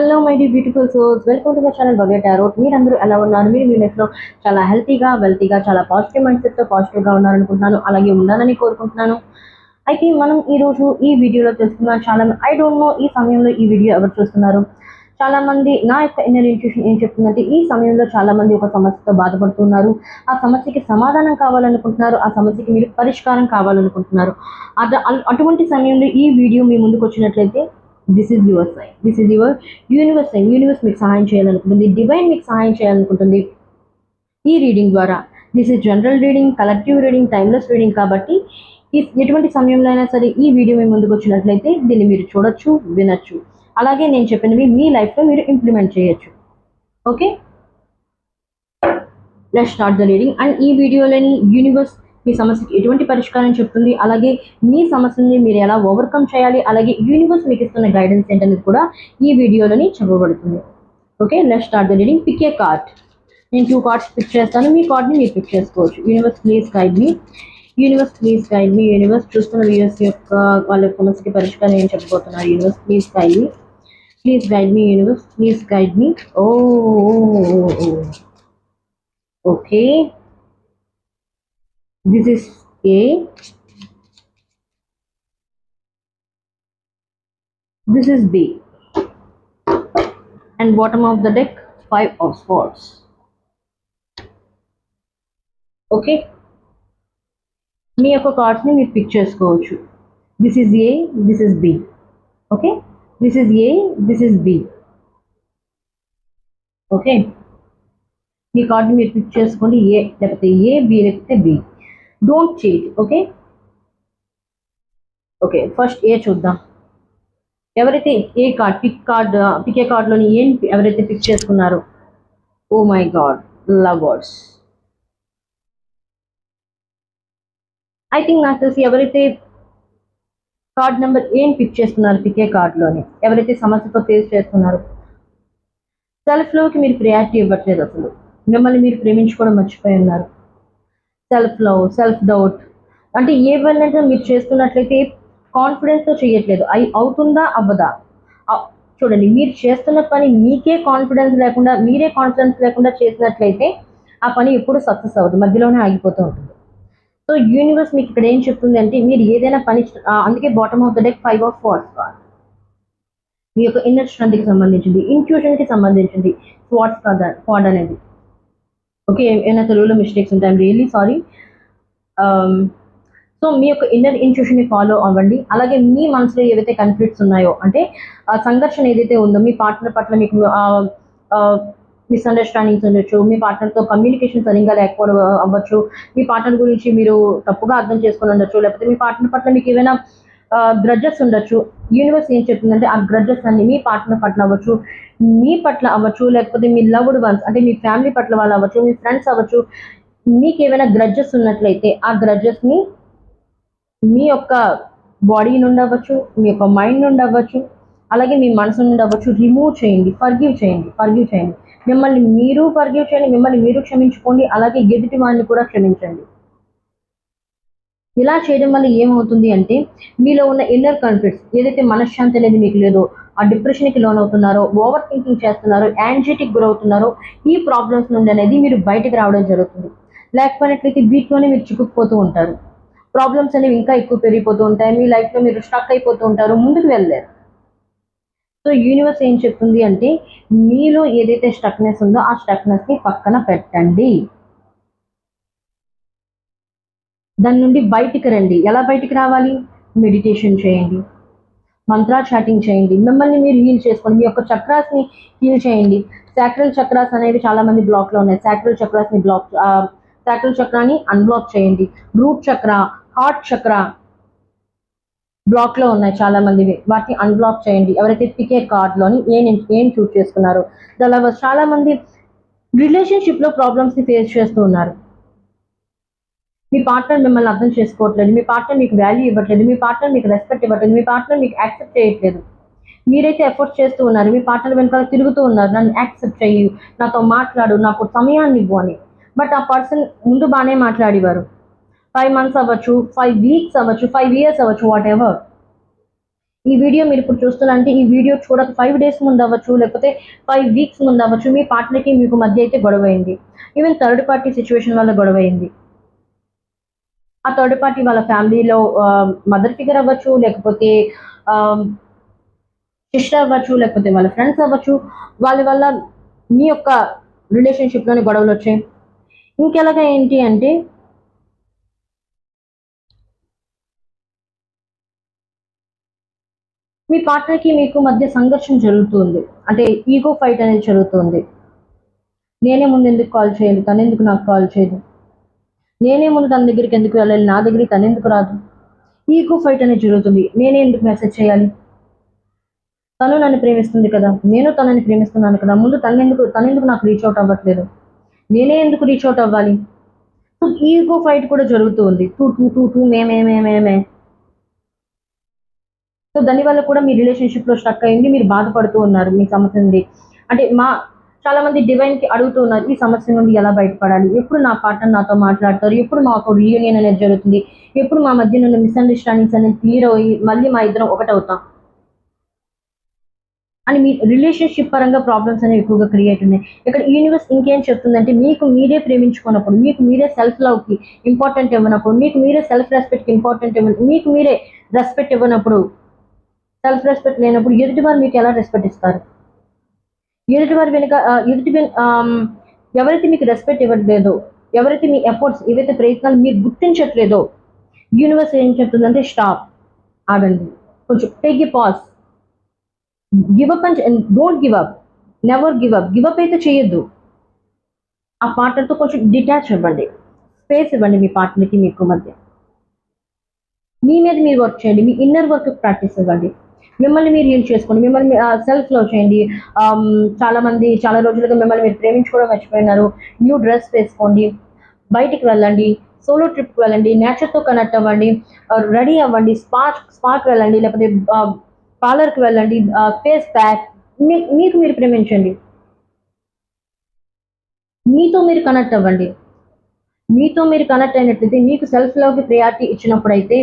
Hello my dear beautiful souls welcome to my channel Bhavya tarot మీరందరూ ఎలా ఉన్నారు? మీరు మీ లైఫ్లో చాలా హెల్తీగా వెల్తీగా చాలా పాజిటివ్ మైండ్ సెట్తో పాజిటివ్గా ఉన్నారనుకుంటున్నాను. అలాగే ఉండాలని కోరుకుంటున్నాను. అయితే మనం ఈరోజు ఈ వీడియోలో తెలుసుకున్నాం చాలా ఐ డోంట్ నో ఈ సమయంలో ఈ వీడియో ఎవరు చూస్తున్నారు? చాలామంది నా యొక్క ఇన్నర్ ఇంట్యూషన్ ఏం చెప్తుందంటే ఈ సమయంలో చాలామంది ఒక సమస్యతో బాధపడుతున్నారు. ఆ సమస్యకి సమాధానం కావాలనుకుంటున్నారు. ఆ సమస్యకి మీరు పరిష్కారం కావాలనుకుంటున్నారు. అటువంటి సమయంలో ఈ వీడియో మీ ముందుకు వచ్చినట్లయితే this is your sign this is your universe sign universe మీకు సహాయం చేయాలనుకుంటుంది. డివైన్ మీకు సహాయం చేయాలనుకుంటుంది. ఈ రీడింగ్ ద్వారా. This is general reading collective reading timeless reading కాబట్టి ఈ ఎటువంటి సమయంలో అయినా సరే ఈ వీడియో మీ ముందుకు వచ్చినట్లయితే దీన్ని మీరు చూడొచ్చు వినొచ్చు. అలాగే నేను చెప్పినవి మీ లైఫ్లో మీరు ఇంప్లిమెంట్ చేయొచ్చు. Okay let start the reading and ఈ వీడియోలోని యూనివర్స్ మీ సమస్యకి ఎటువంటి పరిష్కారం చెప్తుంది? అలాగే మీ సమస్యని మీరు ఎలా ఓవర్కమ్ చేయాలి? అలాగే యూనివర్స్ మీకు ఇస్తున్న గైడెన్స్ ఏంటనేది కూడా ఈ వీడియోలోని చెప్పబడుతుంది okay let start the reading pick a card నేను టూ కార్డ్స్ పిక్ చేస్తాను. మీ కార్డ్ని మీరు పిక్ చేసుకోవచ్చు. Universe please guide me universe please guide me universe చూస్తున్న వ్యూవర్స్ యొక్క వాళ్ళ సమస్యకి పరిష్కారం ఏం చెప్పబోతున్నారు? Universe please guide me please guide me universe please guide me oh okay this is A. This is B. And bottom of the deck, five of swords. Okay మీ యొక్క కార్డ్స్ని మీరు పిక్ చేసుకోవచ్చు this is A this is B okay this is A this is B okay మీ కార్డుని మీరు pick చేసుకోండి A లేకపోతే A B లేకపోతే B don't cheat okay okay first A చూద్దాం. ఎవరైతే A card pick card pick A కార్డ్లోని ఏం ఎవరైతే pick చేసుకున్నారో? ఓ my God love words I think నాకు తెలిసి ఎవరైతే కార్డ్ నెంబర్ ఏం పిక్ చేస్తున్నారు పికే కార్డ్లోని ఎవరైతే సమస్యతో ఫేస్ చేస్తున్నారు? సెల్ఫ్లోకి మీరు ప్రియారిటీ ఇవ్వట్లేదు అసలు. మిమ్మల్ని మీరు ప్రేమించుకోవడం మర్చిపోయి ఉన్నారు. Self love self doubt. అంటే ఏ పనైనా మీరు చేస్తున్నట్లయితే కాన్ఫిడెన్స్తో చేయట్లేదు. అవి అవుతుందా? అవ్వదా? చూడండి మీరు చేస్తున్న పని మీకే కాన్ఫిడెన్స్ లేకుండా మీరే కాన్ఫిడెన్స్ లేకుండా చేసినట్లయితే ఆ పని ఎప్పుడు సక్సెస్ అవ్వదు. మధ్యలోనే ఆగిపోతూ ఉంటుంది. సో యూనివర్స్ మీకు ఇక్కడ ఏం చెప్తుంది అంటే మీరు ఏదైనా పని అందుకే bottom of the deck five of forces card మీ యొక్క ఇన్నర్ స్ట్రెంత్కి సంబంధించింది ఇంట్యూషన్కి సంబంధించింది స్వాట్స్ కాదా కార్డ్ అనేది. ఓకే ఏమైనా తెలుగులో మిస్టేక్స్ ఉంటాయి? రియల్లీ సారీ సో మీ యొక్క ఇన్నర్ ఇంట్యూషన్ని ఫాలో అవ్వండి. అలాగే మీ మనసులో ఏవైతే కన్ఫ్లిక్ట్స్ ఉన్నాయో అంటే సంఘర్షణ ఏదైతే ఉందో మీ పార్ట్నర్ పట్ల మీకు మిస్అండర్స్టాండింగ్స్ ఉండొచ్చు మీ పార్ట్నర్తో కమ్యూనికేషన్ సరిగ్గా లేకపోవడం అవ్వచ్చు మీ పార్ట్నర్ గురించి మీరు తప్పుగా అర్థం చేసుకొని ఉండొచ్చు లేకపోతే మీ పార్ట్నర్ పట్ల మీకు ఏమైనా గ్రడ్జెస్ ఉండొచ్చు యూనివర్స్ ఏం చెప్తుందంటే ఆ గ్రడ్జెస్ అన్ని మీ పార్ట్నర్ పట్ల అవ్వచ్చు. మీ పట్ల అవ్వచ్చు లేకపోతే మీ లవ్డ్ వన్స్ అంటే మీ ఫ్యామిలీ పట్ల వాళ్ళు అవ్వచ్చు మీ ఫ్రెండ్స్ అవ్వచ్చు మీకు ఏమైనా గ్రడ్జెస్ ఉన్నట్లయితే ఆ గ్రడ్జెస్ని మీ యొక్క బాడీ నుండి అవ్వచ్చు మీ యొక్క మైండ్ నుండి అవ్వచ్చు అలాగే మీ మనసు నుండి అవ్వచ్చు రిమూవ్ చేయండి ఫర్గివ్ చేయండి ఫర్గివ్ చేయండి. మిమ్మల్ని మీరు ఫర్గివ్ చేయండి మిమ్మల్ని మీరు క్షమించుకోండి అలాగే ఎదుటి వారిని కూడా క్షమించండి. ఇలా చేయడం వల్ల ఏమవుతుంది అంటే మీలో ఉన్న ఇన్నర్ కాన్ఫ్లిక్ట్స్ ఏదైతే మనశ్శాంతి అనేది మీకు లేదో ఆ డిప్రెషన్కి లోన్ అవుతున్నారో ఓవర్ థింకింగ్ చేస్తున్నారో యాంగ్జైటీకి గురవుతున్నారో ఈ ప్రాబ్లమ్స్ నుండి అనేది మీరు బయటకు రావడం జరుగుతుంది. లేకపోయినట్లయితే వీటిలోనే మీరు చిక్కుకుపోతూ ఉంటారు. ప్రాబ్లమ్స్ అనేవి ఇంకా ఎక్కువ పెరిగిపోతూ ఉంటాయి. మీ లైఫ్లో మీరు స్టక్ అయిపోతూ ఉంటారు. ముందుకు వెళ్ళలేరు. సో యూనివర్స్ ఏం చెప్తుంది అంటే మీలో ఏదైతే స్టక్నెస్ ఉందో ఆ స్టక్నెస్ని పక్కన పెట్టండి. దాని నుండి బయటికి రండి. ఎలా బయటికి రావాలి? మెడిటేషన్ చేయండి. మంత్రా చాటింగ్ చేయండి. మిమ్మల్ని మీరు హీల్ చేసుకోండి. మీ యొక్క చక్రాస్ని హీల్ చేయండి. సాక్రల్ చక్రాస్ అనేవి చాలామంది బ్లాక్లో ఉన్నాయి. సాక్రల్ చక్రాస్ని బ్లాక్ సాక్రల్ చక్రాన్ని అన్బ్లాక్ చేయండి. రూట్ చక్ర హార్ట్ చక్ర బ్లాక్లో ఉన్నాయి చాలా మందివి. వాటిని అన్బ్లాక్ చేయండి. ఎవరైతే పికే కార్డ్లోని ఏం ఏం చూస్ చేసుకున్నారో. ద లవర్స్ చాలా మంది రిలేషన్షిప్లో ప్రాబ్లమ్స్ని ఫేస్ చేస్తూ ఉన్నారు. మీ పార్ట్నర్ మిమ్మల్ని అర్థం చేసుకోవట్లేదు మీ పార్ట్నర్ మీకు వాల్యూ ఇవ్వట్లేదు మీ పార్ట్నర్ మీకు రెస్పెక్ట్ ఇవ్వట్లేదు మీ పార్ట్నర్ మీకు యాక్సెప్ట్ చేయట్లేదు. మీరైతే ఎఫర్ట్స్ చేస్తూ ఉన్నారు మీ పార్ట్నర్ వెనకాల తిరుగుతూ ఉన్నారు నన్ను యాక్సెప్ట్ చెయ్యి నాతో మాట్లాడు నాకు సమయాన్ని ఇవ్వు అని. బట్ ఆ పర్సన్ ముందు బాగానే మాట్లాడేవారు. ఫైవ్ మంత్స్ అవ్వచ్చు ఫైవ్ వీక్స్ అవ్వచ్చు ఫైవ్ ఇయర్స్ అవ్వచ్చు వాట్ ఎవర్ ఈ వీడియో మీరు ఇప్పుడు చూస్తున్నారంటే ఈ వీడియో చూడక ఫైవ్ డేస్ ముందు అవ్వచ్చు లేకపోతే ఫైవ్ వీక్స్ ముందు అవ్వచ్చు మీ పార్ట్నర్కి మీకు మధ్య అయితే గొడవ అయింది. ఈవెన్ థర్డ్ పార్టీ సిచ్యువేషన్ వల్ల గొడవ అయింది. ఆ థర్డ్ పార్టీ వాళ్ళ ఫ్యామిలీలో మదర్ ఫిగర్ అవ్వచ్చు లేకపోతే సిస్టర్ అవ్వచ్చు లేకపోతే వాళ్ళ ఫ్రెండ్స్ అవ్వచ్చు వాళ్ళ వల్ల మీ యొక్క రిలేషన్షిప్లోని గొడవలు వచ్చాయి. ఇంకెలాగా ఏంటి అంటే మీ పార్ట్నర్కి మీకు మధ్య సంఘర్షణ జరుగుతుంది. అంటే ఈగో ఫైట్ అనేది జరుగుతుంది. నేనే ముందు ఎందుకు కాల్ చేయాలి తను ఎందుకు నాకు కాల్ చేయదు? నేనే ముందు తన దగ్గరికి ఎందుకు వెళ్ళాలి? నా దగ్గరికి తను ఎందుకు రాదు? ఈకో ఫైట్ అనేది జరుగుతుంది. నేనే ఎందుకు మెసేజ్ చేయాలి? తను నన్ను ప్రేమిస్తుంది కదా. నేను తనని ప్రేమిస్తున్నాను కదా. ముందు తనెందుకు ఎందుకు ఎందుకు నాకు రీచ్ అవుట్ అవ్వట్లేదు? నేనే ఎందుకు రీచ్ అవుట్ అవ్వాలి? ఈగో ఫైట్ కూడా జరుగుతూ ఉంది. టూ టూ టూ టూ మేమే మేమే సో దానివల్ల కూడా మీ రిలేషన్షిప్లో స్టక్ అయింది మీరు బాధపడుతూ ఉన్నారు. మీ సమస్య ఉంది. అంటే మా చాలా మంది డివైన్కి అడుగుతూ ఉన్నారు ఈ సమస్య నుండి ఎలా బయటపడాలి? ఎప్పుడు నా పార్ట్నర్ నాతో మాట్లాడతారు? ఎప్పుడు మాకు రీయూనియన్ అనేది జరుగుతుంది? ఎప్పుడు మా మధ్య నుండి మిస్అండర్స్టాండింగ్స్ అనేది క్లియర్ అయ్యి మళ్ళీ మా ఇద్దరం ఒకటవుతాం? అని మీ రిలేషన్షిప్ పరంగా ప్రాబ్లమ్స్ అనేవి ఎక్కువగా క్రియేట్ ఉన్నాయి. ఇక్కడ యూనివర్స్ ఇంకేం చెప్తుందంటే మీకు మీరే ప్రేమించుకున్నప్పుడు మీకు మీరే సెల్ఫ్ లవ్కి ఇంపార్టెంట్ ఇవ్వనప్పుడు మీకు మీరే సెల్ఫ్ రెస్పెక్ట్కి ఇంపార్టెంట్ ఇవ్వ మీకు మీరే రెస్పెక్ట్ ఇవ్వనప్పుడు సెల్ఫ్ రెస్పెక్ట్ లేనప్పుడు ఎదుటి వారు మీకు ఎలా రెస్పెక్ట్ ఇస్తారు? ఎదుటి వారి వెనుక ఆ, ఎదుటి ఎవరైతే మీకు రెస్పెక్ట్ ఇవ్వట్లేదో ఎవరైతే మీ ఎఫర్ట్స్ ఏవైతే ప్రయత్నాలు మీరు గుర్తించట్లేదో యూనివర్స్ ఏం చెప్తుందంటే స్టాప్ ఆగండి. కొంచెం take a pass give up and don't give up never give up give up అయితే చేయొద్దు. ఆ పార్ట్నర్తో కొంచెం డిటాచ్ ఇవ్వండి స్పేస్ ఇవ్వండి మీ పార్ట్నర్కి మీకు మధ్య. మీ మీద మీరు వర్క్ చేయండి. మీ ఇన్నర్ వర్క్ ప్రాక్టీస్ ఇవ్వండి. మిమ్మల్ని మీరు హీల్ చేసుకోండి. మిమ్మల్ని సెల్ఫ్ లవ్ చేయండి. చాలామంది చాలా మంది చాలా రోజులుగా మిమ్మల్ని మీరు ప్రేమించుకోవడం మర్చిపోయినారు. న్యూ డ్రెస్ వేసుకోండి. బయటికి వెళ్ళండి. సోలో ట్రిప్కి వెళ్ళండి. నేచర్తో కనెక్ట్ అవ్వండి. రెడీ అవ్వండి. స్పాక్ స్పాక్ వెళ్ళండి. లేకపోతే పార్లర్కి వెళ్ళండి. ఫేస్ ప్యాక్ మీ మీకు మీరు ప్రేమించండి. మీతో మీరు కనెక్ట్ అవ్వండి. మీతో మీరు కనెక్ట్ అయినట్లయితే మీకు సెల్ఫ్ లవ్కి ప్రయారిటీ ఇచ్చినప్పుడైతే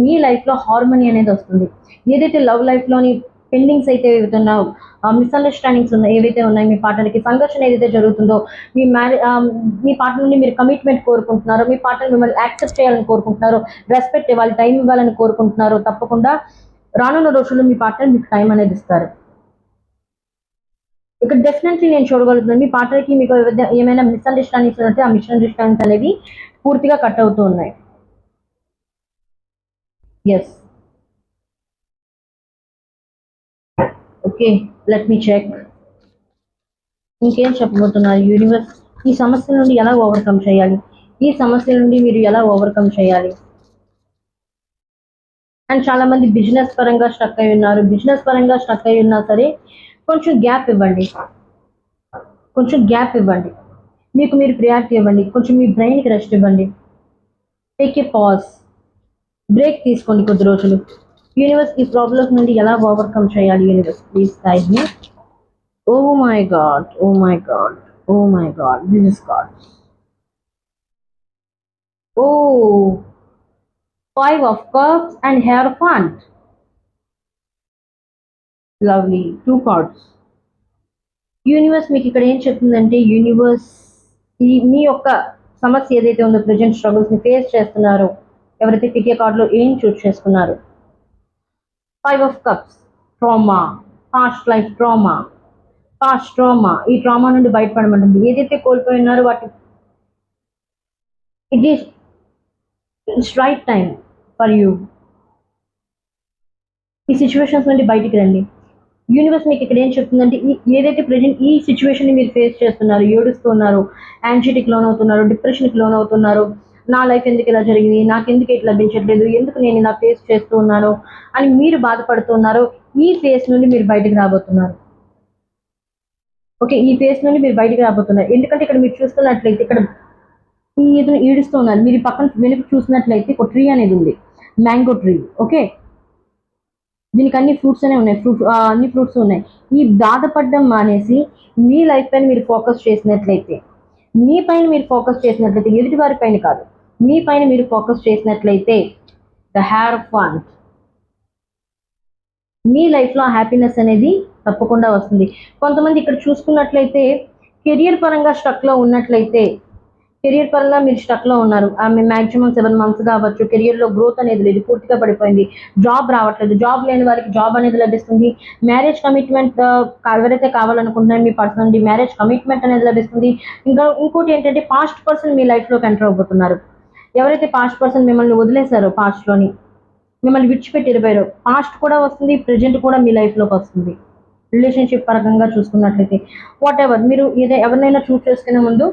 మీ లైఫ్లో హార్మోనీ అనేది వస్తుంది. ఏదైతే లవ్ లైఫ్లోని పెండింగ్స్ అయితే ఏవైతే మిస్అండర్స్టాండింగ్స్ ఉన్నాయి ఏవైతే ఉన్నాయి మీ పార్ట్నర్కి సంఘర్షణ ఏదైతే జరుగుతుందో మీ మ్యారే మీ పార్ట్నర్ నుండి మీరు కమిట్మెంట్ కోరుకుంటున్నారో మీ పార్ట్నర్ మిమ్మల్ని యాక్సెప్ట్ చేయాలని కోరుకుంటున్నారో రెస్పెక్ట్ ఇవ్వాలి టైం ఇవ్వాలని కోరుకుంటున్నారో తప్పకుండా రానున్న రోజుల్లో మీ పార్ట్నర్ మీకు టైం అనేది ఇస్తారు. ఇక్కడ డెఫినెట్లీ నేను చూడగలుగుతున్నాను మీ పార్ట్నర్కి మీకు ఏమైనా మిస్అండర్స్టాండింగ్స్ ఉంటే ఆ మిస్అండర్స్టాండింగ్స్ అనేవి పూర్తిగా కట్ అవుతూ ఉన్నాయి. Yes okay let me check ఇంకేం చెప్పబోతున్నారు? యూనివర్స్ ఈ సమస్య నుండి ఎలా ఓవర్కమ్ చేయాలి? ఈ సమస్య నుండి మీరు ఎలా ఓవర్కమ్ చేయాలి? అండ్ చాలా మంది బిజినెస్ పరంగా స్ట్రక్ అయి ఉన్నారు. బిజినెస్ పరంగా స్ట్రక్ అయి ఉన్నా సరే కొంచెం గ్యాప్ ఇవ్వండి. కొంచెం గ్యాప్ ఇవ్వండి. మీకు మీరు ప్రియారిటీ ఇవ్వండి. కొంచెం మీ బ్రెయిన్కి రెస్ట్ ఇవ్వండి. టేక్ ఏ పాజ్ బ్రేక్ తీసుకోండి కొద్ది రోజులు. యూనివర్స్ ఈ ప్రాబ్లమ్స్ నుండి ఎలా ఓవర్కమ్ చేయాలి? Universe please guide me oh my god oh my god oh my god this is god oh five of cups and hair fund lovely two cards universe మీకు ఇక్కడ ఏం చెప్తుందంటే యూనివర్స్ ఈ మీ యొక్క సమస్య ఏదైతే ఉందో ప్రజెంట్ స్ట్రగుల్స్ని ఫేస్ చేస్తున్నారో ఎవరైతే పికే కార్డులో ఏం చూస్ చేసుకున్నారు. Five of cups trauma past life trauma past trauma ఈ ట్రామా నుండి బయటపడమంటుంది. ఏదైతే కోల్పోయినారో వాటి it is it's right time for you ఈ సిచ్యువేషన్స్ నుండి బయటికి రండి. యూనివర్స్ మీకు ఇక్కడ ఏం చెప్తుందంటే ఈ ఏదైతే ప్రజెంట్ ఈ సిచ్యువేషన్ని మీరు ఫేస్ చేస్తున్నారు ఏడుస్తున్నారు యాంగ్జైటీకి లోన్ అవుతున్నారు డిప్రెషన్కి లోన్ అవుతున్నారు నా లైఫ్ ఎందుకు ఇలా జరిగింది నాకు ఎందుకు ఇట్లా లభించట్లేదు ఎందుకు నేను ఇలా ఫేస్ చేస్తూ ఉన్నాను అని మీరు బాధపడుతున్నారు ఈ ఫేస్ నుండి మీరు బయటికి రాబోతున్నారు. ఓకే ఈ ఫేస్ నుండి మీరు బయటికి రాబోతున్నారు. ఎందుకంటే ఇక్కడ మీరు చూస్తున్నట్లయితే ఇక్కడ ఈ ఇతను ఈడుస్తూ ఉన్నారు. మీరు పక్కన వెనుక చూసినట్లయితే ఒక ట్రీ అనేది ఉంది. మ్యాంగో ట్రీ ఓకే దీనికి అన్ని ఫ్రూట్స్ అనే ఉన్నాయి. ఫ్రూట్ అన్ని ఫ్రూట్స్ ఉన్నాయి. ఈ బాధపడడం మానేసి మీ లైఫ్ పైన మీరు ఫోకస్ చేసినట్లయితే మీ పైన మీరు ఫోకస్ చేసినట్లయితే ఎదుటి వారి పైన కాదు మీ పైన మీరు ఫోకస్ చేసినట్లయితే ద హ్యార్ ఫండ్ మీ లైఫ్లో హ్యాపీనెస్ అనేది తప్పకుండా వస్తుంది. కొంతమంది ఇక్కడ చూసుకున్నట్లయితే కెరియర్ పరంగా స్ట్రక్లో ఉన్నట్లయితే కెరియర్ పరంగా మీరు స్టక్లో ఉన్నారు. ఆమె మ్యాక్సిమం సెవెన్ మంత్స్ కావచ్చు కెరియర్లో గ్రోత్ అనేది లేదు పూర్తిగా పడిపోయింది. జాబ్ రావట్లేదు. జాబ్ లేని వారికి జాబ్ అనేది లభిస్తుంది. మ్యారేజ్ కమిట్మెంట్ ఎవరైతే కావాలనుకుంటున్నారో మీ పర్సన్ మ్యారేజ్ కమిట్మెంట్ అనేది లభిస్తుంది. ఇంకా ఇంకోటి ఏంటంటే పాస్ట్ పర్సన్ మీ లైఫ్లోకి ఎంటర్ అవబోతున్నారు ఎవరైతే పాస్ట్ పర్సన్ మిమ్మల్ని వదిలేశారో పాస్ట్లోని మిమ్మల్ని విడిచిపెట్టి ఇరవైరో పాస్ట్ కూడా వస్తుంది ప్రజెంట్ కూడా మీ లైఫ్లోకి వస్తుంది. రిలేషన్షిప్ పరంగా చూసుకున్నట్లయితే వాట్ ఎవర్ మీరు ఏదైనా ఎవరినైనా చూస్ చేసుకునే ముందు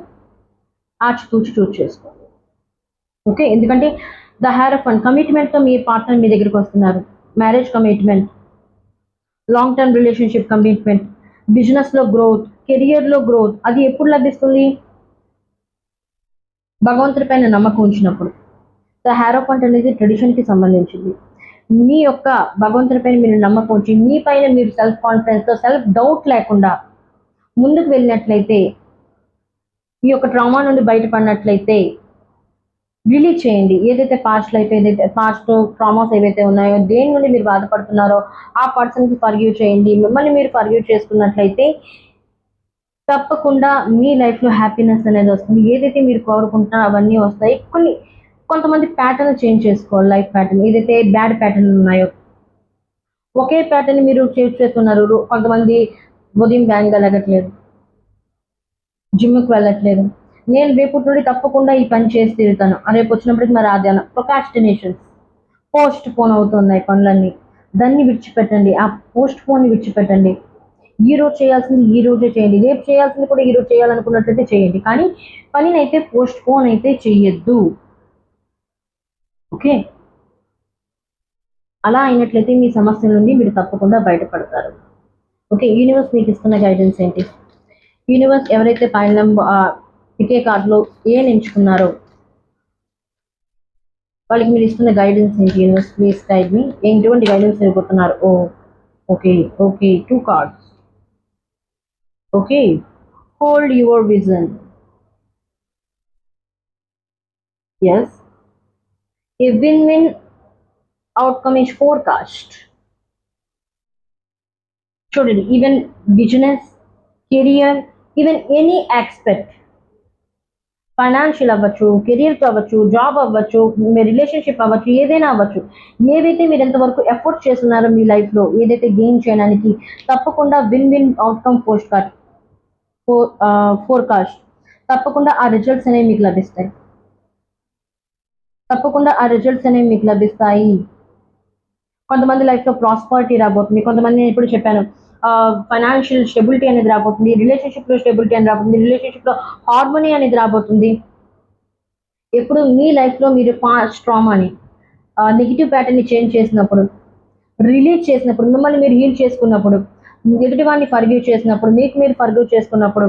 ఆచితూచి చూస్ చేసుకోండి. ఓకే ఎందుకంటే ద హ్యార్ ఆఫ్ ఫన్ కమిట్మెంట్తో మీ పార్ట్నర్ మీ దగ్గరికి వస్తున్నారు. Marriage commitment long term relationship commitment బిజినెస్లో గ్రోత్ కెరియర్లో గ్రోత్ అది ఎప్పుడు లభిస్తుంది? భగవంతుడి పైన నమ్మకం ఉంచినప్పుడు. ద హ్యార్ ఆఫ్ అనేది ట్రెడిషన్కి సంబంధించింది. మీ యొక్క భగవంతుడి పైన మీరు నమ్మకం ఉంచి మీ పైన మీరు సెల్ఫ్ కాన్ఫిడెన్స్తో సెల్ఫ్ డౌట్ లేకుండా ముందుకు వెళ్ళినట్లయితే ఈ యొక్క ట్రామా నుండి బయటపడినట్లయితే రిలీజ్ చేయండి. ఏదైతే పాస్ట్ లైఫ్ ఏదైతే పాస్ట్ ట్రామాస్ ఏవైతే ఉన్నాయో దేని నుండి మీరు బాధపడుతున్నారో ఆ పర్సన్కి ఫర్గ్యూ చేయండి. మిమ్మల్ని మీరు ఫర్గ్యూ చేసుకున్నట్లయితే తప్పకుండా మీ లైఫ్లో హ్యాపీనెస్ అనేది వస్తుంది. ఏదైతే మీరు కోరుకుంటున్నారో అవన్నీ వస్తాయి. కొన్ని కొంతమంది ప్యాటర్న్ చేంజ్ చేసుకోవాలి. లైఫ్ ప్యాటర్న్ ఏదైతే బ్యాడ్ ప్యాటర్న్ ఉన్నాయో ఒకే ప్యాటర్న్ మీరు చేంజ్ చేస్తున్నారు కొంతమంది ఉదయం వ్యాన్గా కలగట్లేదు. జిమ్కి వెళ్ళట్లేదు. నేను రేపు నుండి తప్పకుండా ఈ పని చేసి తిరుగుతాను రేపు వచ్చినప్పటికి మరి ఆధ్యానం ప్రొకాస్టినేషన్స్ పోస్ట్ పోన్ అవుతున్నాయి పనులన్నీ. దాన్ని విడిచిపెట్టండి. ఆ పోస్ట్ పోన్ విడిచిపెట్టండి. ఈ రోజు చేయాల్సింది ఈ రోజే చేయండి. రేపు చేయాల్సింది కూడా ఈ రోజు చేయాలనుకున్నట్లయితే చేయండి. కానీ పనిని అయితే పోస్ట్ పోన్ అయితే చెయ్యొద్దు ఓకే? అలా అయినట్లయితే మీ సమస్య నుండి మీరు తప్పకుండా బయటపడతారు. ఓకే? యూనివర్స్ మీకు ఇస్తున్న గైడెన్స్ ఏంటి? యూనివర్స్ ఎవరైతే పైన పికే కార్డులో ఏ ఎంచుకున్నారో వాళ్ళకి మీరు ఇస్తున్న గైడెన్స్ ఏంటి యూనివర్స్? ప్లీజ్ గైడ్ మీ ఎటువంటి గైడెన్స్ ఇవ్వబోతున్నారు ఓ okay okay two cards. Okay hold your vision yes a win-win outcome is forecast. చూడండి even business career even any aspect financial అవ్వచ్చు కెరీర్తో అవ్వచ్చు జాబ్ అవ్వచ్చు మీ రిలేషన్షిప్ అవ్వచ్చు ఏదైనా అవ్వచ్చు ఏదైతే మీరు ఎంతవరకు ఎఫర్ట్ చేస్తున్నారో మీ లైఫ్లో ఏదైతే గెయిన్ చేయడానికి తప్పకుండా win win outcome post card for forecast తప్పకుండా ఆ రిజల్ట్స్ అనేవి మీకు లభిస్తాయి. తప్పకుండా ఆ రిజల్ట్స్ అనేవి మీకు లభిస్తాయి. కొంతమంది లైఫ్లో ప్రాస్పర్టీ రాబోతుంది. కొంతమంది నేను ఇప్పుడు చెప్పాను ఫైనాన్షియల్ స్టెబిలిటీ అనేది రాబోతుంది రిలేషన్షిప్లో స్టెబిలిటీ అనేది రాబోతుంది రిలేషన్షిప్లో హార్మోనీ అనేది రాబోతుంది. ఎప్పుడు మీ లైఫ్లో మీరు పాస్ట్ ట్రామాని నెగిటివ్ ప్యాటర్న్ని చేంజ్ చేసినప్పుడు రిలీజ్ చేసినప్పుడు మిమ్మల్ని మీరు హీల్ చేసుకున్నప్పుడు ఎదుటివాడిని ఫర్గ్యూ చేసినప్పుడు మీకు మీరు ఫర్గ్యూ చేసుకున్నప్పుడు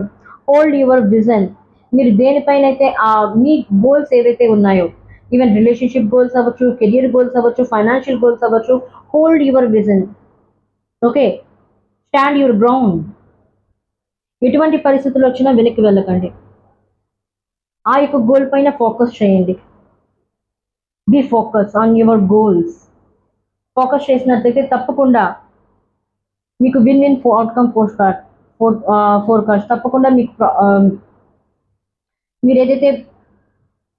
హోల్డ్ యువర్ విజన్ మీరు దేనిపైన అయితే ఆ మీ గోల్స్ ఏవైతే ఉన్నాయో ఈవెన్ రిలేషన్షిప్ గోల్స్ అవ్వచ్చు కెరియర్ గోల్స్ అవ్వచ్చు ఫైనాన్షియల్ గోల్స్ అవ్వచ్చు hold your vision okay stand your ground ఎటువంటి పరిస్థితులు వచ్చినా వెనక్కి వెళ్ళకండి. ఆ యొక్క గోల్ పైన ఫోకస్ చేయండి. Be focus on your goals focus చేసినట్లయితే తప్పకుండా మీకు win win outcome post card for forecast తప్పకుండా మీకు మీరు ఏదైతే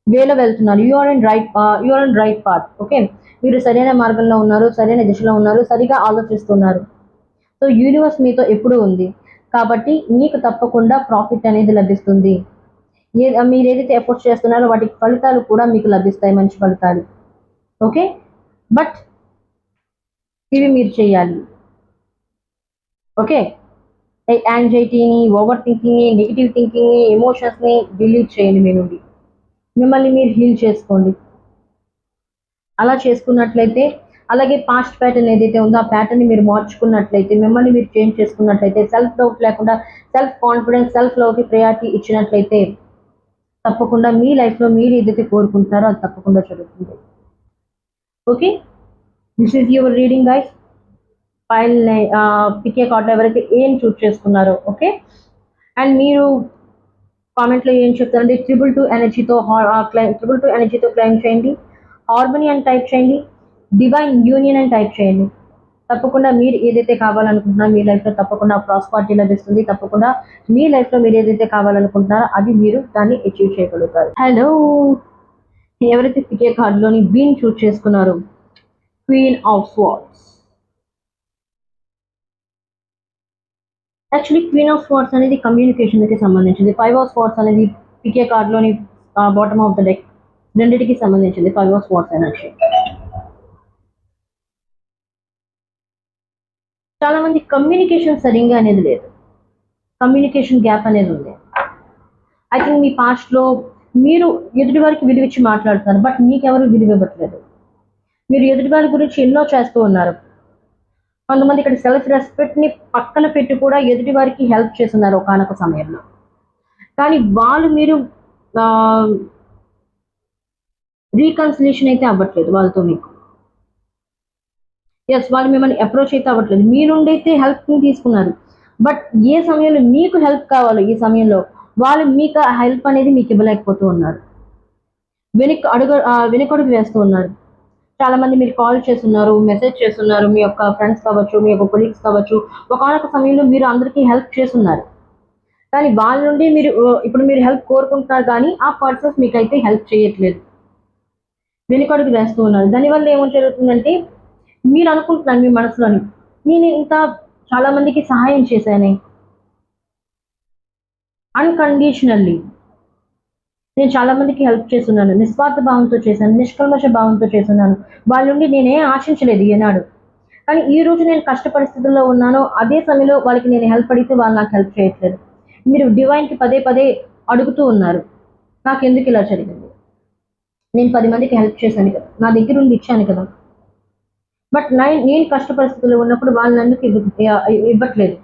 వేలో వెళ్తున్నారు you are in right you are in right path okay మీరు సరైన మార్గంలో ఉన్నారు సరైన దిశలో ఉన్నారు సరిగా ఆలోచిస్తున్నారు. సో యూనివర్స్ మీతో ఎప్పుడూ ఉంది. కాబట్టి మీకు తప్పకుండా ప్రాఫిట్ అనేది లభిస్తుంది. ఏ మీరు ఏదైతే ఎఫర్ట్స్ చేస్తున్నారో వాటికి ఫలితాలు కూడా మీకు లభిస్తాయి మంచి ఫలితాలు. ఓకే? బట్ ఇవి మీరు చేయాలి. ఓకే? యాంగ్జైటీని ఓవర్ థింకింగ్ని నెగిటివ్ థింకింగ్ని ఎమోషన్స్ని డిలీట్ చేయండి మీ నుండి. మిమ్మల్ని మీరు హీల్ చేసుకోండి. అలా చేసుకున్నట్లయితే అలాగే పాస్ట్ ప్యాటర్న్ ఏదైతే ఉందో ఆ ప్యాటర్న్ని మీరు మార్చుకున్నట్లయితే మిమ్మల్ని మీరు చేంజ్ చేసుకున్నట్లయితే సెల్ఫ్ డౌట్ లేకుండా సెల్ఫ్ కాన్ఫిడెన్స్ సెల్ఫ్ లవ్కి ప్రయారిటీ ఇచ్చినట్లయితే తప్పకుండా మీ లైఫ్లో మీరు ఏదైతే కోరుకుంటున్నారో అది తప్పకుండా జరుగుతుంది. Okay this is your reading guys pile pick A కార్డులో ఎవరైతే ఏం చూస్ చేసుకున్నారో ఓకే అండ్ మీరు కామెంట్లో ఏం చెప్తారంటే ట్రిపుల్ టూ ఎనర్జీతో క్లైమ్ ట్రిపుల్ టూ ఎనర్జీతో క్లైమ్ చేయండి. హార్మనీ టైప్ చేయండి. డివైన్ యూనియన్ అని టైప్ చేయండి. తప్పకుండా మీరు ఏదైతే కావాలనుకుంటున్నారో మీ లైఫ్లో తప్పకుండా ప్రాస్పారిటీ లభిస్తుంది తప్పకుండా మీ లైఫ్లో మీరు ఏదైతే కావాలనుకుంటున్నారో అది మీరు దాన్ని అచీవ్ చేయగలుగుతారు. హలో ఎవరైతే పికే కార్డులోని బీన్ చూస్ చేసుకున్నారు queen of swords actually queen of swords అనేది కమ్యూనికేషన్కి సంబంధించింది. ఫైవ్ ఆఫ్ స్వార్డ్స్ అనేది పికే కార్డులోని బాటమ్ ఆఫ్ ద డెక్ రెండింటికి సంబంధించింది. ఫైవ్ ఆఫ్ స్వార్డ్స్ ఎనర్జీ చాలా మంది కమ్యూనికేషన్ సరిగ్గా అనేది లేదు. కమ్యూనికేషన్ గ్యాప్ అనేది ఉంది. ఐ థింక్ మీ పాస్ట్లో మీరు ఎదుటి వారికి విలువిచ్చి మాట్లాడుతున్నారు బట్ మీకెవరు విలువ ఇవ్వట్లేదు. మీరు ఎదుటి వారి గురించి ఎన్నో చేస్తూ ఉన్నారు. కొంతమంది ఇక్కడ సెల్ఫ్ రెస్పెక్ట్ని పక్కన పెట్టి కూడా ఎదుటి వారికి హెల్ప్ చేస్తున్నారు ఒకనొక సమయంలో. కానీ వాళ్ళు మీరు రీకన్సిలేషన్ అయితే అవ్వట్లేదు వాళ్ళతో మీకు. ఎస్ వాళ్ళు మిమ్మల్ని అప్రోచ్ అయితే అవ్వట్లేదు. మీ నుండి అయితే హెల్ప్ని తీసుకున్నారు. బట్ ఏ సమయంలో మీకు హెల్ప్ కావాలో ఈ సమయంలో వాళ్ళు మీకు ఆ హెల్ప్ అనేది మీకు ఇవ్వలేకపోతూ ఉన్నారు. వెనక్ అడుగు ఆ, వెనకడుగు వేస్తూ ఉన్నారు. చాలామంది మీరు కాల్ చేస్తున్నారు మెసేజ్ చేస్తున్నారు మీ యొక్క ఫ్రెండ్స్ కావచ్చు మీ యొక్క కొలీగ్స్ కావచ్చు. ఒకనొక సమయంలో మీరు అందరికీ హెల్ప్ చేస్తున్నారు. కానీ వాళ్ళ నుండి మీరు ఇప్పుడు మీరు హెల్ప్ కోరుకుంటున్నారు కానీ ఆ పర్సన్స్ మీకైతే హెల్ప్ చేయట్లేదు. వెనుకడుగు వేస్తూ ఉన్నారు. దానివల్ల ఏమో జరుగుతుందంటే మీరు అనుకుంటున్నారు మీ మనసులోని. నేను ఇంత చాలా మందికి సహాయం చేశానే. అన్కండిషనల్లీ నేను చాలా మందికి హెల్ప్ చేస్తున్నాను. నిస్వార్థ భావంతో చేశాను. నిష్కల్మష భావంతో చేస్తున్నాను. వాళ్ళ నుండి నేనే ఆశించలేదు ఏనాడు కానీ ఈ రోజు నేను కష్ట పరిస్థితుల్లో ఉన్నానో అదే సమయంలో వాళ్ళకి నేను హెల్ప్ అడిగితే వాళ్ళు నాకు హెల్ప్ చేయట్లేదు. మీరు డివైన్కి పదే పదే అడుగుతూ ఉన్నారు. నాకు ఎందుకు ఇలా జరిగింది? నేను పది మందికి హెల్ప్ చేశాను కదా. నా దగ్గర ఉండి ఇచ్చాను కదా. బట్ నేను కష్ట పరిస్థితుల్లో ఉన్నప్పుడు వాళ్ళు ఎందుకు ఇవ్వట్లేదు.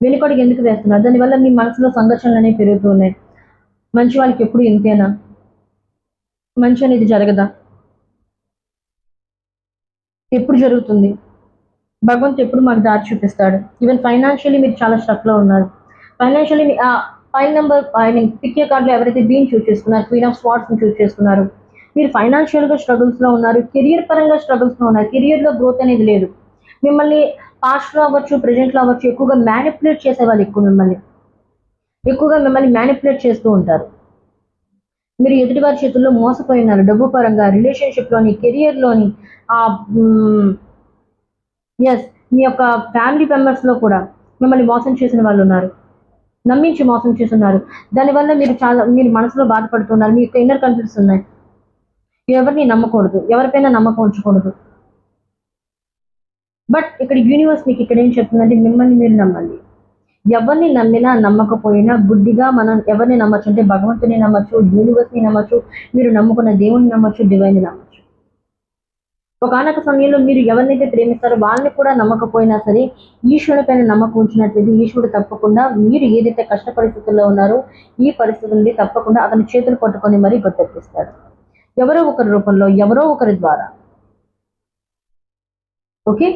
వెనుకడికి ఎందుకు వేస్తున్నారు? దానివల్ల మీ మనసులో సంఘర్షణలు అనేవి పెరుగుతూ ఉన్నాయి. మంచి వాళ్ళకి ఎప్పుడు ఇంతేనా? మంచి అనేది జరగదా? ఎప్పుడు జరుగుతుంది? భగవంతుడు ఎప్పుడు మాకు దారి చూపిస్తాడు? ఈవెన్ ఫైనాన్షియలీ మీరు చాలా స్ట్రక్లో ఉన్నారు. Financially pile number I mean pick A కార్డులో ఎవరైతే బీన్ చూస్ చేసుకున్నారు క్వీన్ ఆఫ్ స్పాట్స్ని చూస్ చేసుకున్నారు మీరు ఫైనాన్షియల్గా స్ట్రగుల్స్లో ఉన్నారు కెరియర్ పరంగా స్ట్రగుల్స్లో ఉన్నారు కెరియర్లో గ్రోత్ అనేది లేదు. మిమ్మల్ని పాస్ట్లో అవ్వచ్చు ప్రజెంట్లో అవ్వచ్చు ఎక్కువగా మ్యానిపులేట్ చేసేవాళ్ళు ఎక్కువ మిమ్మల్ని. ఎక్కువగా మిమ్మల్ని మ్యానిపులేట్ చేస్తూ ఉంటారు. మీరు ఎదుటివారి చేతుల్లో మోసపోయినారు డబ్బు పరంగా రిలేషన్షిప్లోని కెరియర్లోని ఎస్ మీ యొక్క ఫ్యామిలీ మెంబర్స్లో కూడా మిమ్మల్ని మోసం చేసిన వాళ్ళు ఉన్నారు. నమ్మించి మోసం చేస్తున్నారు. దానివల్ల మీరు చాలా మీరు మనసులో బాధపడుతున్నారు మీ యొక్క ఇన్నర్ కన్ఫ్లిక్ట్స్ ఉన్నాయి. ఎవరిని నమ్మకూడదు ఎవరిపైన నమ్మకం ఉంచకూడదు. బట్ ఇక్కడ యూనివర్స్ మీకు ఇక్కడ ఏం చెప్తుందంటే మిమ్మల్ని మీరు నమ్మండి. ఎవరిని నమ్మినా నమ్మకపోయినా గుడ్డిగా మనం ఎవరిని నమ్మచ్చు అంటే భగవంతుని నమ్మచ్చు యూనివర్స్ని నమ్మచ్చు మీరు నమ్ముకున్న దేవుని నమ్మచ్చు డివైన్ని నమ్మచ్చు. ఒకనొక సమయంలో మీరు ఎవరినైతే ప్రేమిస్తారో వాళ్ళని కూడా నమ్మకపోయినా సరే ఈశ్వరుడి పైన నమ్మకం ఉంచినట్లయితే ఈశ్వరుడు తప్పకుండా మీరు ఏదైతే కష్ట పరిస్థితుల్లో ఉన్నారో ఈ పరిస్థితుల నుండి తప్పకుండా అతని చేతులు పట్టుకొని మరీ గట్టెక్కిస్తాడు ఎవరో ఒకరి రూపంలో ఎవరో ఒకరి ద్వారా. ఓకే?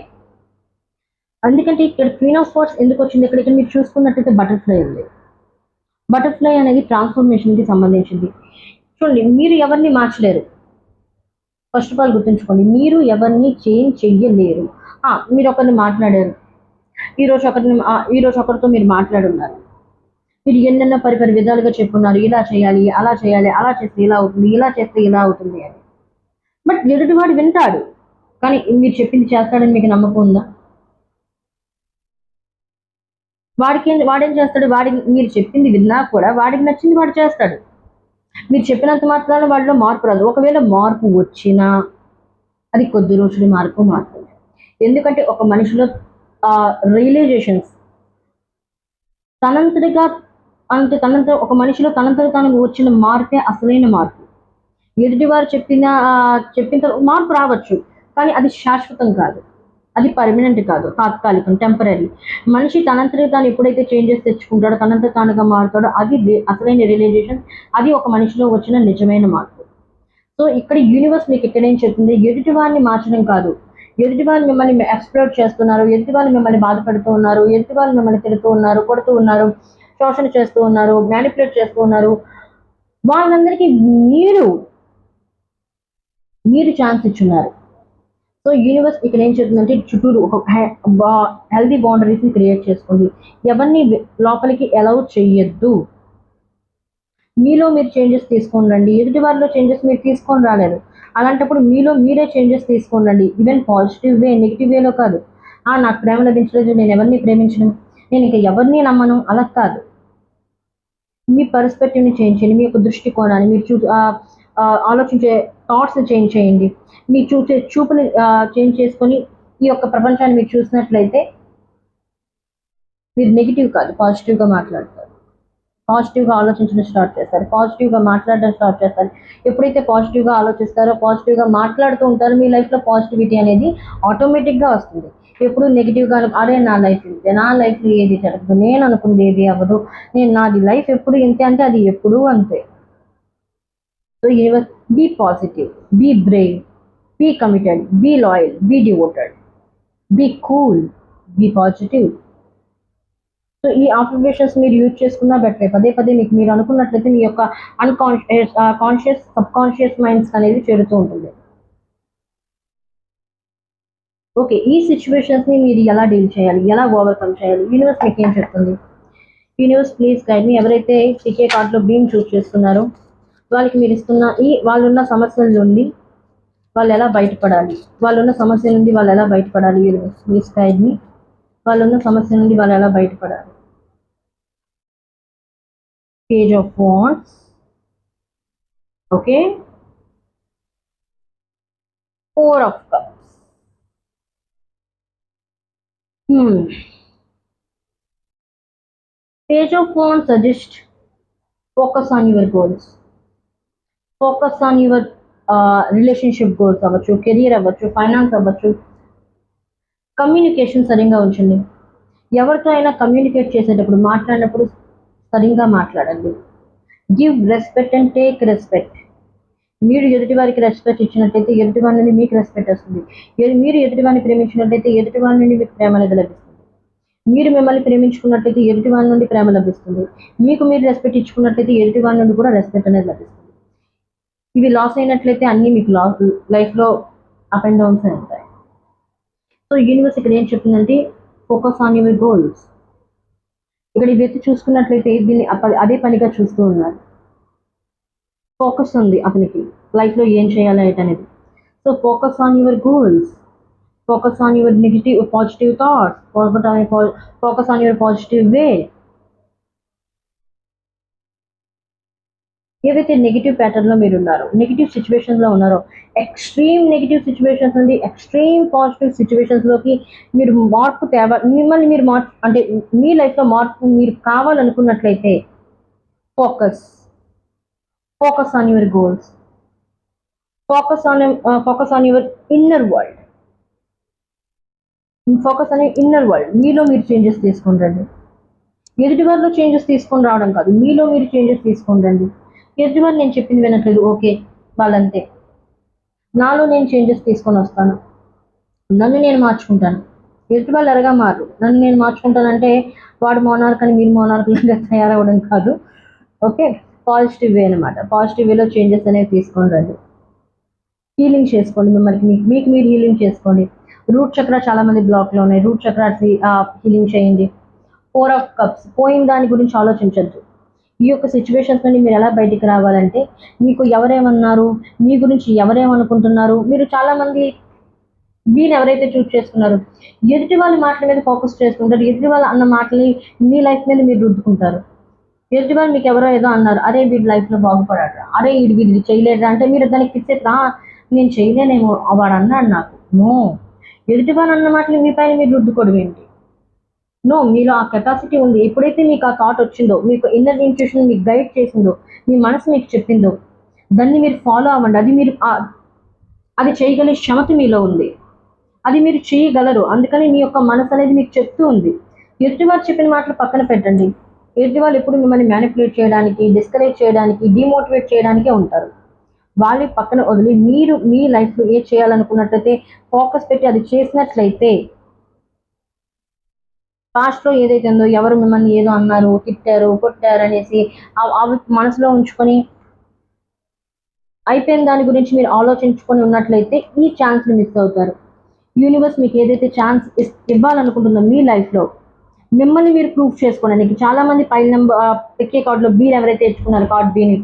అందుకంటే ఇక్కడ క్వీన్ ఆఫ్ స్పాట్స్ ఎందుకు వచ్చింది? ఇక్కడ ఇక్కడ మీరు చూసుకున్నట్టయితే బటర్ఫ్లై ఉంది. బటర్ఫ్లై అనేది ట్రాన్స్ఫర్మేషన్కి సంబంధించింది. చూడండి మీరు ఎవరిని మార్చలేరు? ఫస్ట్ ఆఫ్ ఆల్ గుర్తుంచుకోండి మీరు ఎవరిని చేంజ్ చెయ్యలేరు. మీరు ఒకరిని మాట్లాడారు. ఈరోజు ఒకరిని ఈరోజు ఒకరితో మీరు మాట్లాడున్నారు. మీరు ఎన్నెన్నో పరిపరి విధాలుగా చెప్పున్నారు ఇలా చేయాలి అలా చేయాలి అలా చేస్తే ఇలా అవుతుంది ఇలా చేస్తే ఇలా అవుతుంది అని. బట్ ఎదుటివాడు వింటాడు. కానీ మీరు చెప్పింది చేస్తాడని మీకు నమ్మకం ఉందా? వాడికి ఏం- వాడేం చేస్తాడు? వాడి మీరు చెప్పింది విన్నా కూడా వాడికి నచ్చింది వాడు చేస్తాడు. మీరు చెప్పినంత మాత్రాన వాడిలో మార్పు రాదు. ఒకవేళ మార్పు వచ్చినా అది కొద్ది రోజులు మార్పు మాత్రమే. ఎందుకంటే ఒక మనిషిలో రియలైజేషన్స్ తనంతటిగా అంత తనంత ఒక మనిషిలో తనంతట తనకు వచ్చిన మార్పే అసలైన మార్పు. ఎదుటివారు చెప్పిన చెప్పిన తర్వాత మార్పు రావచ్చు కానీ అది శాశ్వతం కాదు. అది పర్మనెంట్ కాదు తాత్కాలికం టెంపరీ మనిషి తనంతటి తాను ఎప్పుడైతే చేంజెస్ తెచ్చుకుంటాడో తనంత తానుగా మారుతాడో అది అసలైన రియలైజేషన్ అది ఒక మనిషిలో వచ్చిన నిజమైన మార్పు. సో ఇక్కడ యూనివర్స్ మీకు ఇక్కడ ఏం చెప్తుంది? ఎదుటి వారిని మార్చడం కాదు. ఎదుటి వాళ్ళు మిమ్మల్ని ఎక్స్ప్లోర్ చేస్తున్నారు ఎదుటి వాళ్ళు మిమ్మల్ని బాధపడుతూ ఉన్నారు ఎదుటి వాళ్ళు మిమ్మల్ని తిడుతూ ఉన్నారు కొడుతూ ఉన్నారు. శోషణ చేస్తూ ఉన్నారు మ్యానిపులేట్ చేస్తూ ఉన్నారు. వాళ్ళందరికీ మీరు మీరు ఛాన్స్ ఇచ్చున్నారు. సో యూనివర్స్ ఇక్కడ ఏం చెప్తుందంటే చుట్టూరు ఒక హెల్దీ బౌండరీస్ని క్రియేట్ చేసుకోండి. ఎవరిని లోపలికి అలౌ చేయొద్దు మీలో మీరు చేంజెస్ తీసుకొని రండి. ఎదుటి వారిలో చేంజెస్ మీరు తీసుకొని రాలేదు అలాంటప్పుడు మీలో మీరే చేంజెస్ తీసుకొని రండి. ఈవెన్ పాజిటివ్ వే నెగిటివ్ వేలో కాదు. నాకు ప్రేమ లభించలేదు నేను ఎవరిని ప్రేమించను? నేను ఇంకా ఎవరిని నమ్మను? అలా కాదు. మీ పర్స్పెక్టివ్ని చేంజ్ చేయండి. మీ యొక్క దృష్టికోణాన్ని మీరు చూ ఆలోచించే థాట్స్ని చేంజ్ చేయండి. మీరు చూసే చూపుని చేంజ్ చేసుకొని ఈ యొక్క ప్రపంచాన్ని మీరు చూసినట్లయితే మీరు నెగిటివ్ కాదు పాజిటివ్గా మాట్లాడతారు. పాజిటివ్గా ఆలోచించడం స్టార్ట్ చేస్తారు. పాజిటివ్గా మాట్లాడడం స్టార్ట్ చేస్తారు. ఎప్పుడైతే పాజిటివ్గా ఆలోచిస్తారో పాజిటివ్గా మాట్లాడుతూ ఉంటారో మీ లైఫ్లో పాజిటివిటీ అనేది ఆటోమేటిక్గా వస్తుంది. ఎప్పుడు నెగిటివ్గా అరే నా లైఫ్ ఇంతే నా లైఫ్లో ఏది జరగదు నేను అనుకుంది ఏది అవ్వదు నేను నాది లైఫ్ ఎప్పుడు ఇంతే అంటే అది ఎప్పుడూ అంతే. So universe be positive be brave be committed be loyal be devoted be cool be positive so ఈ ఆబ్జర్వేషన్స్ మీరు యూజ్ చేసుకున్నా బెటర్ పదే పదే మీకు మీరు అనుకున్నట్లయితే మీ యొక్క unconscious conscious subconscious minds అనేది చేరుతూ ఉంటుంది. ఓకే ఈ సిచ్యువేషన్స్ని మీరు ఎలా డీల్ చేయాలి? ఎలా ఓవర్కమ్ చేయాలి? యూనివర్స్ మీకు ఏం చెప్తుంది? యూనివర్స్ ప్లీజ్ గైడ్ మీ ఎవరైతే టికే కార్డులో బీమ్ చూస్ చేస్తున్నారో వాళ్ళకి మీరు ఇస్తున్న ఈ వాళ్ళున్న సమస్యల నుండి వాళ్ళు ఎలా బయటపడాలి? వాళ్ళున్న సమస్య నుండి వాళ్ళు ఎలా బయటపడాలి? యూనివర్స్ ప్లీజ్ గైడ్ మీ వాళ్ళున్న సమస్య నుండి వాళ్ళు ఎలా బయటపడాలి? Page of wands okay four of cups Hmm. Page of Wands suggest focus on your goals. Focus on your uh, relationship goals అవ్వచ్చు కెరియర్ అవ్వచ్చు ఫైనాన్స్ అవ్వచ్చు కమ్యూనికేషన్ సరిగ్గా ఉంచండి ఎవరితో అయినా కమ్యూనికేట్ చేసేటప్పుడు మాట్లాడినప్పుడు సరిగ్గా మాట్లాడండి give respect and take respect మీరు ఎదుటి వారికి రెస్పెక్ట్ ఇచ్చినట్లయితే ఎదుటి వారి నుండి మీకు రెస్పెక్ట్ వస్తుంది. మీరు ఎదుటి వారిని ప్రేమించినట్లయితే ఎదుటి వారి నుండి మీకు ప్రేమ అనేది లభిస్తుంది. మీరు మిమ్మల్ని ప్రేమించుకున్నట్లయితే ఎదుటి వారి నుండి ప్రేమ లభిస్తుంది. మీకు మీరు రెస్పెక్ట్ ఇచ్చుకున్నట్లయితే ఎదుటి వారి నుండి కూడా రెస్పెక్ట్ అనేది లభిస్తుంది. ఇవి లాస్ అయినట్లయితే అన్నీ మీకు లాస్ లైఫ్లో అప్ అండ్ డౌన్స్ ఉంటాయి. సో యూనివర్స్ ఇక్కడ ఏం చెప్తుందంటే ఫోకస్ ఆన్ యువర్ గోల్స్ ఇక్కడ ఈ వ్యక్తి చూసుకున్నట్లయితే దీన్ని అదే పనిగా చూస్తూ ఉన్నారు. ఫోకస్ ఉంది అతనికి. లైఫ్లో ఏం చేయాలి అనేది so focus on your goals focus on your negative positive thoughts focus on your positive way ఏవైతే నెగిటివ్ ప్యాటర్న్లో మీరు ఉన్నారో నెగిటివ్ సిచ్యువేషన్స్లో ఉన్నారో ఎక్స్ట్రీమ్ నెగిటివ్ సిచ్యువేషన్స్ నుండి ఎక్స్ట్రీమ్ పాజిటివ్ సిచ్యువేషన్స్లోకి మీరు మార్పు తేవ మిమ్మల్ని మీరు మార్పు అంటే మీ లైఫ్లో మార్పు మీరు కావాలనుకున్నట్లయితే focus focus on your goals. Focus on uh, focus on your inner world. Focus అనే ఇన్నర్ వరల్డ్ మీలో మీరు చేంజెస్ తీసుకొని రండి. ఎదుటి వారిలో చేంజెస్ తీసుకొని రావడం కాదు. మీలో మీరు చేంజెస్ తీసుకొని రండి. ఎదుటి వారు నేను చెప్పింది వినట్లేదు. ఓకే వాళ్ళంతే. నాలో నేను చేంజెస్ తీసుకొని వస్తాను. నన్ను నేను మార్చుకుంటాను. ఎదుటి వాళ్ళు ఎరగా మారు నన్ను నేను మార్చుకుంటానంటే వాడు మోనార్క్ అని మీరు మోనార్క్ లాగా తయారవ్వడం కాదు. ఓకే? పాజిటివ్ వే అనమాట పాజిటివ్ వేలో చేంజెస్ అనేవి తీసుకొని రండి. హీలింగ్ చేసుకోండి మిమ్మల్ని. మీకు మీకు మీరు హీలింగ్ చేసుకోండి. రూట్ చక్ర చాలా మంది బ్లాక్లో ఉన్నాయి. రూట్ చక్ర హీలింగ్ చేయండి. Four of cups. పోయిన దాని గురించి ఆలోచించద్దు. ఈ యొక్క సిచ్యువేషన్స్ నుండి మీరు ఎలా బయటికి రావాలంటే మీకు ఎవరేమన్నారు? మీ గురించి ఎవరేమనుకుంటున్నారు? మీరు చాలామంది మీరు వీళ్ళు ఎవరైతే చూస్ చేసుకున్నారు ఎదుటి వాళ్ళ మాటల మీద ఫోకస్ చేసుకుంటారు. ఎదుటి వాళ్ళ అన్న మాటల్ని మీ లైఫ్ మీద మీరు రుద్దుకుంటారు. ఎదుటివారు మీకు ఎవరో ఏదో అన్నారు. అరే వీడి లైఫ్లో బాగుపడాడు అరే వీడు వీడు చేయలేడు అంటే మీరు దానికి ఫిక్స్ అయితే నేను చేయలేనేమో వాడు అన్నాడు నాకు. నో. ఎదుటివారు అన్న మాటలు మీ పైన మీరు రుద్దుకోవడం ఏంటి? నో మీలో ఆ కెపాసిటీ ఉంది. ఎప్పుడైతే మీకు ఆ థాట్ వచ్చిందో మీకు ఇన్నర్ ఇంట్యూషన్ మీకు గైడ్ చేసిందో మీ మనసు మీకు చెప్పిందో దాన్ని మీరు ఫాలో అవ్వండి. అది మీరు అది చేయగలిగే క్షమత మీలో ఉంది. అది మీరు చేయగలరు. అందుకని మీ యొక్క మనసు అనేది మీకు చెప్తూ ఉంది. ఎదుటివారు చెప్పిన మాటలు పక్కన పెట్టండి. ఎదుటి వాళ్ళు ఎప్పుడు మిమ్మల్ని మ్యానిపులేట్ చేయడానికి డిస్కరేజ్ చేయడానికి డిమోటివేట్ చేయడానికే ఉంటారు. వాళ్ళు పక్కన వదిలి మీరు మీ లైఫ్లో ఏ చేయాలనుకున్నట్లయితే ఫోకస్ పెట్టి అది చేసినట్లయితే పాస్ట్లో ఏదైతే ఉందో ఎవరు మిమ్మల్ని ఏదో అన్నారు తిట్టారు కొట్టారు అనేసి అవి అవి మనసులో ఉంచుకొని అయిపోయిన దాని గురించి మీరు ఆలోచించుకొని ఉన్నట్లయితే ఈ ఛాన్స్ని మిస్ అవుతారు. యూనివర్స్ మీకు ఏదైతే ఛాన్స్ ఇవ్వాలనుకుంటుందో మీ లైఫ్లో మిమ్మల్ని మీరు ప్రూఫ్ చేసుకోవడానికి చాలా మంది పైన నెంబర్ ఎక్కే కార్డులో బీని ఎవరైతే తెచ్చుకున్నారు కార్డ్ బీని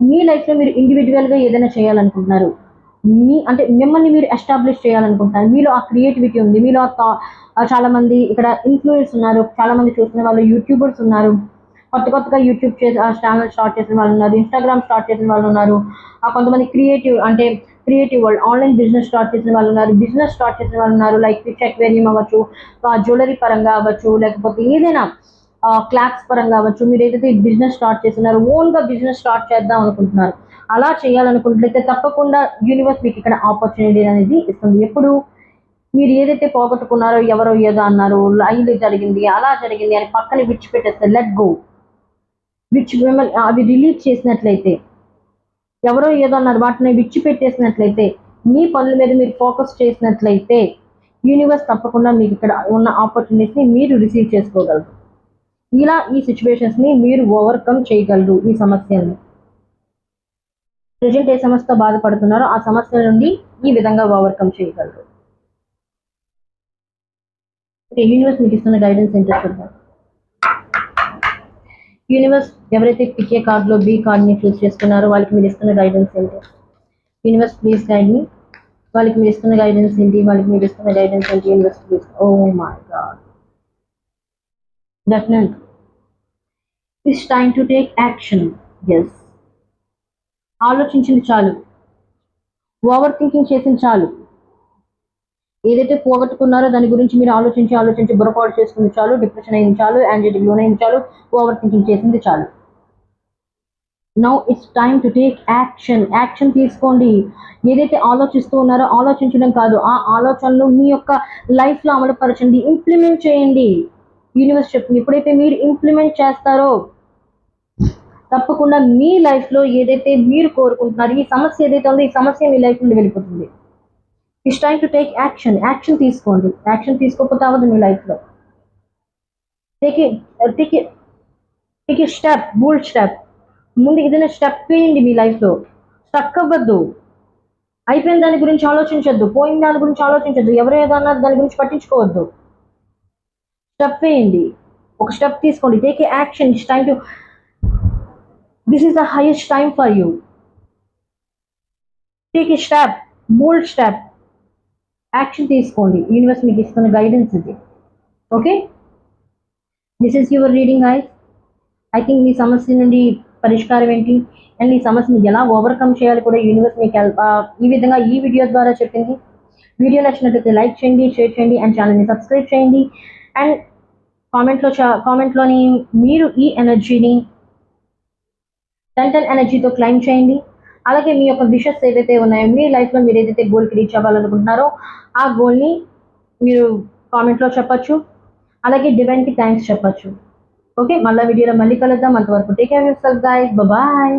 మీ లైఫ్లో మీరు ఇండివిజువల్గా ఏదైనా చేయాలనుకుంటున్నారు. మీ అంటే మిమ్మల్ని మీరు ఎస్టాబ్లిష్ చేయాలనుకుంటున్నారు. మీలో ఆ క్రియేటివిటీ ఉంది. మీలో ఆ చాలా మంది ఇక్కడ ఇన్ఫ్లుయెన్స్ ఉన్నారు. చాలా మంది చూస్తున్న వాళ్ళు యూట్యూబర్స్ ఉన్నారు. కొత్త కొత్తగా యూట్యూబ్ చేసి ఛానల్ స్టార్ట్ చేసిన వాళ్ళు ఉన్నారు ఇన్స్టాగ్రామ్ స్టార్ట్ చేసిన వాళ్ళు ఉన్నారు ఆ కొంతమంది క్రియేటివ్ అంటే creative world online business start చేసిన వాళ్ళు ఉన్నారు బిజినెస్ స్టార్ట్ చేసిన వాళ్ళు ఉన్నారు లైక్ ఫిష్ అక్వేరియం అవ్వచ్చు జ్యువెలరీ పరంగా అవ్వచ్చు లేకపోతే ఏదైనా క్లాప్స్ పరంగా అవ్వచ్చు మీరు ఏదైతే బిజినెస్ స్టార్ట్ చేస్తున్నారో ఓన్గా బిజినెస్ స్టార్ట్ చేద్దాం అనుకుంటున్నారు అలా చేయాలనుకుంటే తప్పకుండా యూనివర్స్ మీకు ఇక్కడ ఆపర్చునిటీ అనేది ఇస్తుంది. ఎప్పుడు? మీరు ఏదైతే పోగొట్టుకున్నారో ఎవరో ఏదో అన్నారు లైన్ జరిగింది అలా జరిగింది అని పక్కన విడిచిపెట్టేస్తే లెట్ గో విడిచి మిమ్మల్ని అవి రిలీజ్ చేసినట్లయితే ఎవరో ఏదో అన్నారు వాటిని విడిచిపెట్టేసినట్లయితే మీ పనుల మీద మీరు ఫోకస్ చేసినట్లయితే యూనివర్స్ తప్పకుండా మీకు ఇక్కడ ఉన్న ఆపర్చునిటీస్ని మీరు రిసీవ్ చేసుకోగలరు. ఇలా ఈ సిచ్యువేషన్స్ని మీరు ఓవర్కమ్ చేయగలరు ఈ సమస్యలను ప్రజెంట్ ఏ సమస్యతో బాధపడుతున్నారో ఆ సమస్య నుండి ఈ విధంగా ఓవర్కమ్ చేయగలరు. యూనివర్స్ మీకు ఇస్తున్న గైడెన్స్ ఏంటో చూద్దాం. యూనివర్స్ ఎవరైతే పికే కార్డులో బి కార్డ్ని చూస్ చేసుకున్నారో వాళ్ళకి మీరు ఇస్తున్న గైడెన్స్ ఏంటి? యూనివర్స్ ప్లీజ్ గైడ్ మీ వాళ్ళకి మీరు ఇస్తున్న గైడెన్స్ ఏంటి? వాళ్ళకి మీరు ఇస్తున్న గైడెన్స్ ఏంటి? Universe please oh my god definite it's time to take action yes ఆలోచించింది చాలు. ఓవర్ థింకింగ్ చేసింది చాలు. ఏదైతే పోగొట్టుకున్నారో దాని గురించి మీరు ఆలోచించి ఆలోచించి బుర్రపాటు చేసుకుంది చాలు డిప్రెషన్ అయింది చాలు యాంగ్జైటీ లోనైంది చాలు ఓవర్ థింకింగ్ చేసింది చాలు. Now it's time to take action action తీసుకోండి. ఏదైతే ఆలోచిస్తూ ఉన్నారో ఆలోచించడం కాదు. ఆ ఆలోచనలు మీ యొక్క లైఫ్లో అమలుపరచండి. ఇంప్లిమెంట్ చేయండి. యూనివర్స్ చెప్తుంది. ఎప్పుడైతే మీరు ఇంప్లిమెంట్ చేస్తారో తప్పకుండా మీ లైఫ్లో ఏదైతే మీరు కోరుకుంటున్నారో ఈ సమస్య ఏదైతే ఉందో ఈ సమస్య మీ లైఫ్ నుండి వెళ్ళిపోతుంది. It's time to take action action తీసుకోండి. యాక్షన్ తీసుకోకపోతే అవ్వదు మీ లైఫ్లో take take take step bold step ముందు ఏదైనా స్టెప్ వేయండి మీ లైఫ్లో స్టక్ అవ్వద్దు. అయిపోయిన దాని గురించి ఆలోచించొద్దు. పోయిన దాని గురించి ఆలోచించొద్దు. ఎవరు ఏదన్నా దాని గురించి పట్టించుకోవద్దు. స్టెప్ వేయండి ఒక స్టెప్ తీసుకోండి. Take a action it's time to this is the highest time for you take a step bold step action తీసుకోండి. యూనివర్స్ మీకు ఇస్తున్న గైడెన్స్ ఇది. Okay this is your reading I I think మీ సమస్య నుండి పరిష్కారం ఏంటి? అండ్ ఈ సమస్యని ఎలా ఓవర్కమ్ చేయాలి కూడా యూనివర్స్ మీకు హెల్ప్ ఈ విధంగా ఈ వీడియో ద్వారా చెప్పింది. వీడియో నచ్చినట్లయితే లైక్ చేయండి షేర్ చేయండి అండ్ ఛానల్ని సబ్స్క్రైబ్ చేయండి. అండ్ కామెంట్లో కామెంట్లోని మీరు ఈ ఎనర్జీని టెన్ టెన్ ఎనర్జీతో క్లైమ్ చేయండి. అలాగే మీ యొక్క విషెస్ ఏవైతే ఉన్నాయో మీ లైఫ్లో మీరు ఏదైతే గోల్కి రీచ్ అవ్వాలనుకుంటున్నారో ఆ గోల్ని మీరు కామెంట్లో చెప్పచ్చు. అలాగే డివైన్కి థ్యాంక్స్ చెప్పచ్చు. ఓకే మళ్ళీ వీడియోలో మళ్ళీ కలుద్దాం. అంతవరకు take care yourself guys bye